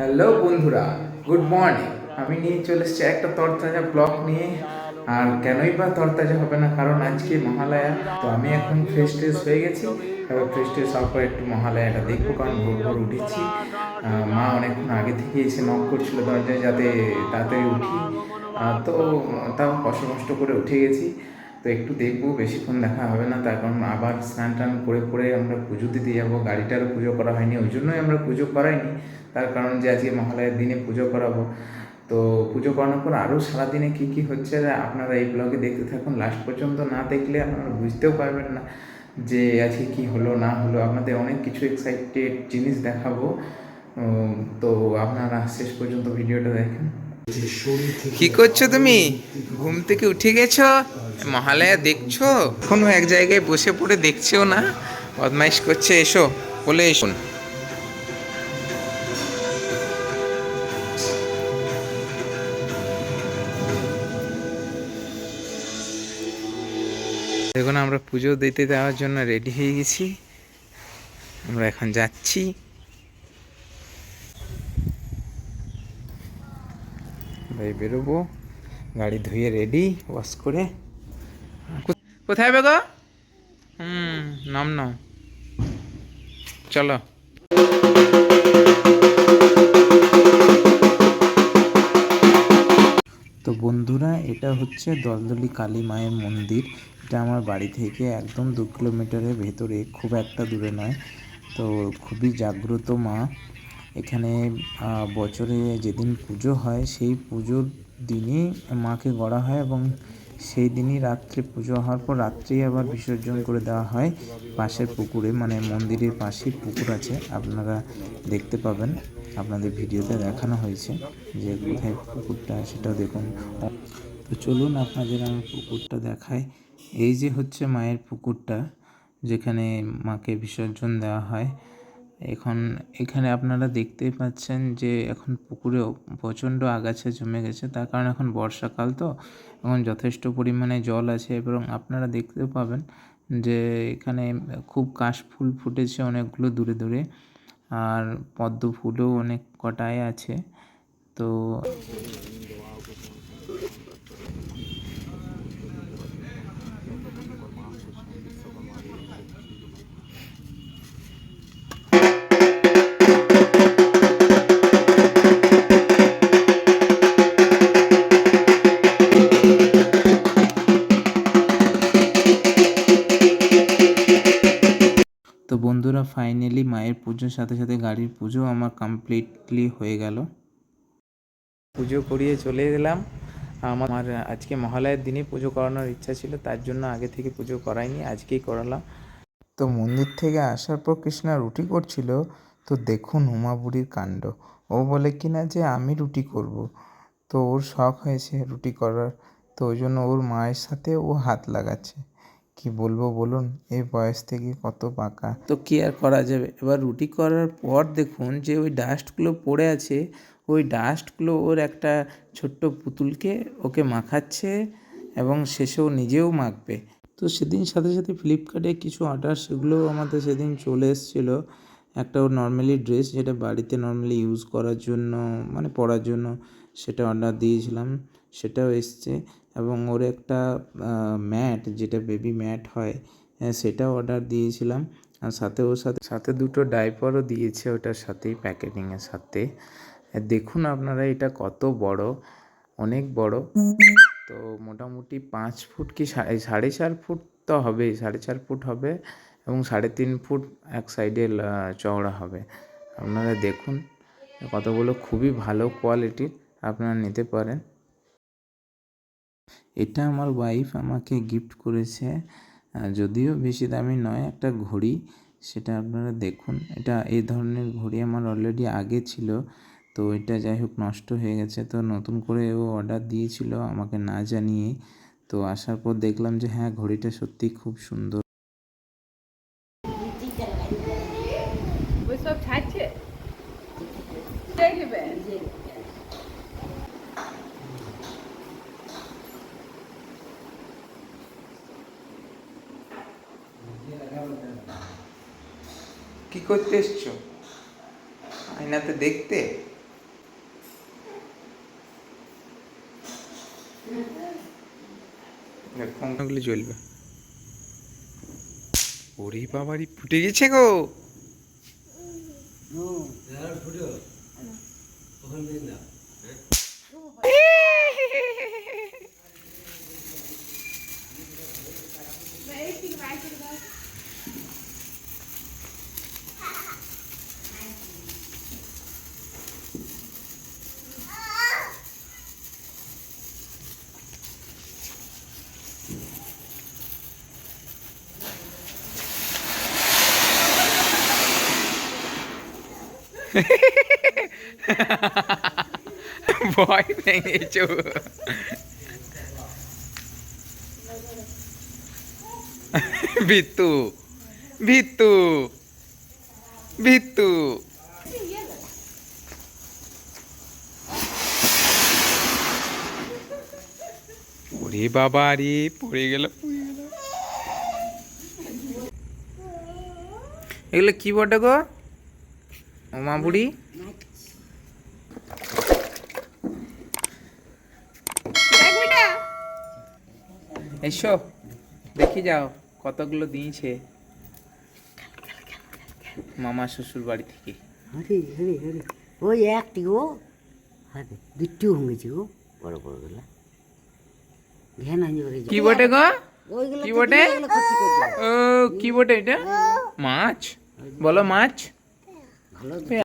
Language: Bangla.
হ্যালো বন্ধুরা। গুড মর্নিং আমি নিয়ে চলে এসেছি একটা তরতাজা ব্লগ নিয়ে। আর কেনই বা তরতাজা হবে না, কারণ আজকে মহালয়া। তো আমি এখন ফ্রেশ ট্রেশ হয়ে গেছি। এবার ফ্রেশ ট্রেশ হওয়ার পর একটু মহালয়াটা দেখব, কারণ ভোর ভোর উঠেছি। মা অনেকক্ষণ আগে থেকে এসে নক করছিল দরজায় যাতে তাড়াতাড়ি উঠি। তো তাও কষ্ট কষ্ট করে উঠে গেছি। তো একটু দেখব বেশিক্ষণ দেখা হবে না। তার কারণ আবার স্নান টান করে পরে আমরা পুজো দিতে যাব। গাড়িটারও পুজো করা হয়নি ওই জন্যই আমরা পুজো করাইনি। তার কারণ যে আজকে মহালয়ের দিনে পুজো করাবো। তো পুজো করানোর পর আরও সারাদিনে কী কী হচ্ছে আপনারা এই ব্লগে দেখতে থাকুন। লাস্ট পর্যন্ত না দেখলে আপনারা বুঝতেও পারবেন না যে আজকে কি হলো না হলো। আপনাদের অনেক কিছু এক্সাইটেড জিনিস দেখাবো। তো আপনারা শেষ পর্যন্ত ভিডিওটা দেখেন। কি করছ তুমি? ঘুম থেকে উঠে গেছো? মহালয়া দেখছ? এখনও এক জায়গায় বসে পড়ে দেখছ না। বদমাইশ করছে, এসো, বলে এসো। দেখুন, আমরা পুজো দিতে দেওয়ার জন্য রেডি হয়ে গেছি। আমরা এখন যাচ্ছি। ভাই, বেরোবো। গাড়ি ধুয়ে রেডি, ওয়াশ করে কোথায় বেগো হুম, নাম নাও চলো। তো বন্ধুরা, এটা হচ্ছে দলদলি কালী মায়ের মন্দির। এটা আমার বাড়ি থেকে একদম দু কিলোমিটারের ভেতরে, খুব একটা দূরে নয়। তো খুবই জাগ্রত মা। এখানে বছরে যেদিন পুজো হয়, সেই পুজোর দিনই মাকে গড়া হয় এবং সেই দিনই রাত্রে পুজো হওয়ার পর রাত্রেই আবার বিসর্জন করে দেওয়া হয়। পাশের পুকুরে মানে মন্দিরের পাশেই পুকুর আছে। আপনারা দেখতে পাবেন, আপনাদের ভিডিওতে দেখানো হয়েছে যে কোথায় পুকুরটা সেটাও দেখুন। তো চলুন আপনাদের আমি পুকুরটা দেখাই। এই যে হচ্ছে মায়ের পুকুরটা, যেখানে মাকে বিসর্জন দেওয়া হয়। এখন এখানে আপনারা দেখতেই পাচ্ছেন যে এখন পুকুরেও প্রচণ্ড আগাছা জমে গেছে। তার কারণ এখন বর্ষাকাল তো, এখন যথেষ্ট পরিমাণে জল আছে এবং আপনারা দেখতেও পাবেন যে এখানে খুব কাশ ফুল ফুটেছে অনেকগুলো দূরে দূরে আর পদ্ম ফুলও অনেক কটায় আছে। তো ফাইনালি মায়ের পুজোর সাথে সাথে গাড়ির পুজো আমার কমপ্লিটলি হয়ে গেল। পুজো করিয়ে চলে গেলাম আমার আজকে মহালয়ের দিনে পুজো করানোর ইচ্ছা ছিল, তার জন্য আগে থেকে পুজো করাইনি, আজকেই করালাম। তো মন্দির থেকে আসার পর কৃষ্ণা রুটি করছিল, তো দেখুন উমা বুড়ির কাণ্ড। ও বলে কিনা যে আমি রুটি করব? তো ওর শখ হয়েছে রুটি করার, তো ওই জন্য ওর মায়ের সাথে ও হাত লাগাচ্ছে। কি বলব বলুন? এই বয়স থেকে কত পাকা। তো কি আর করা যাবে? এবার রুটি করার পর দেখুন যে ওই ডাস্টগুলো পড়ে আছে, ওই ডাস্টগুলো ওর একটা ছোট্ট পুতুলকে ওকে মাখাচ্ছে এবং শেষেও নিজেও মাখবে। তো সেদিন সাথে সাথে ফ্লিপকার্টে কিছু অর্ডার সেগুলোও আমাদের সেদিন চলে এসেছিল। একটা ওর নর্মালি ড্রেস যেটা বাড়িতে নর্মালি ইউজ করার জন্য মানে পরার জন্য সেটা অর্ডার দিয়েছিলাম, সেটাও এসছে। এবং ওর একটা ম্যাট, যেটা বেবি ম্যাট হয় সেটাও অর্ডার দিয়েছিলাম। আর সাথে ওর সাথে সাথে দুটো ডাইপারও দিয়েছে ওটার সাথেই প্যাকেটিংয়ের সাথে। দেখুন আপনারা এটা কত বড়, অনেক বড়। তো মোটামুটি পাঁচ ফুট কি সাড়ে সাড়ে চার ফুট তো হবেই সাড়ে চার ফুট হবে এবং সাড়ে তিন ফুট এক সাইডে চওড়া হবে। আপনারা দেখুন, কতগুলো খুবই ভালো কোয়ালিটির আপনারা নিতে পারেন। এটা আমার ওয়াইফ আমাকে গিফট করেছে যদিও বেশি দামি নয়, একটা ঘড়ি। সেটা আপনারা দেখুন, এটা এই ধরনের ঘড়ি আমার অলরেডি আগে ছিল। তো এটা যাই হোক নষ্ট হয়ে গেছে, তো নতুন করে ও অর্ডার দিয়েছিল আমাকে না জানিয়ে। তো আসার পর দেখলাম যে হ্যাঁ ঘড়িটা সত্যি খুব সুন্দর। ওইসব ছাড়ছে? কি করতে এসছো? আয়নাতে দেখতে? ফোনগুলি জ্বলবে। ওরে বাবারি ফুটে গেছে গো। ফুটে না। ভয় ভেঙেছো ভিত্তু ভিত্তু ভিত্তু ওরে বাবা রে, পড়ে গেল পড়ে গেল। এগুলো কি বটে গো? ও মা বুড়ি এসো দেখি যাও কতগুলো দিয়েছে মামা শ্বশুর বাড়ি থেকে। আরে আরে আরে ওই একটি গো। আরে দুটিও ভেঙেছে গো বড় ঘ্যান আনি ওরে কি বটে গো? কি বটে? ও কি বটে এটা? মাছ? বলো মাছ? ভালো